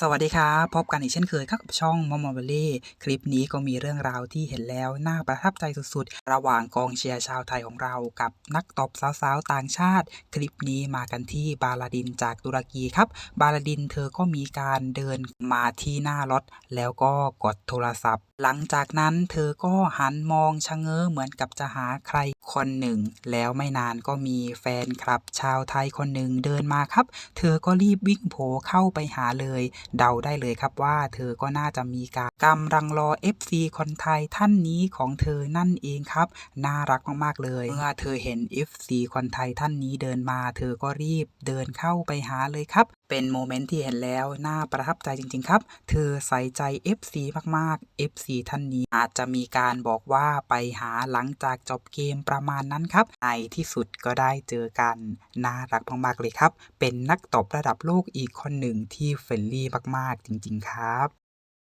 สวัสดีครับ พบกันอีกเช่นเคยครับกับช่องมอมอเบลลี่คลิปนี้ก็มีเรื่องราวที่เห็นแล้ว น่าประทับใจสุดๆ ระหว่างกองเชียร์ชาวไทยของเรากับนักตบสาวๆ ต่างชาติ คลิปนี้มากันที่บาลาดินจากตุรกีครับ บาลาดินเธอก็มีการเดินมาที่หน้ารถ แล้วก็กดโทรศัพท์ หลังจากนั้นเธอก็หันมองชะเง้อเหมือนกับจะหาใคร คนหนึ่ง แล้วไม่นานก็มีแฟนคลับ ชาวไทยคนหนึ่งเดินมาครับ เธอก็รีบวิ่งโผล่เข้าไปหาเลย เดาได้เลยครับว่า เธอก็น่าจะมีการกำลังรอ FC คนไทยท่านนี้ของเธอนั่นเองครับ น่ารักมากๆเลยเมื่อเธอเห็น FC คนไทยท่านนี้เดินมา เธอก็รีบเดินเข้าไปหาเลยครับเป็นโมเมนต์ที่เห็นแล้ว น่าประทับใจจริง ๆ ครับ เธอใส่ใจ FC มาก ๆ FC ท่านนี้อาจจะมีการบอกว่าไปหาหลังจากจบเกมประประมาณนั้นครับในที่สุดก็ได้เจอกันน่ารักมากๆเลยครับ เป็นนักตบระดับโลกอีกคนหนึ่งที่เฟรนลี่มากๆจริง ๆ ครับ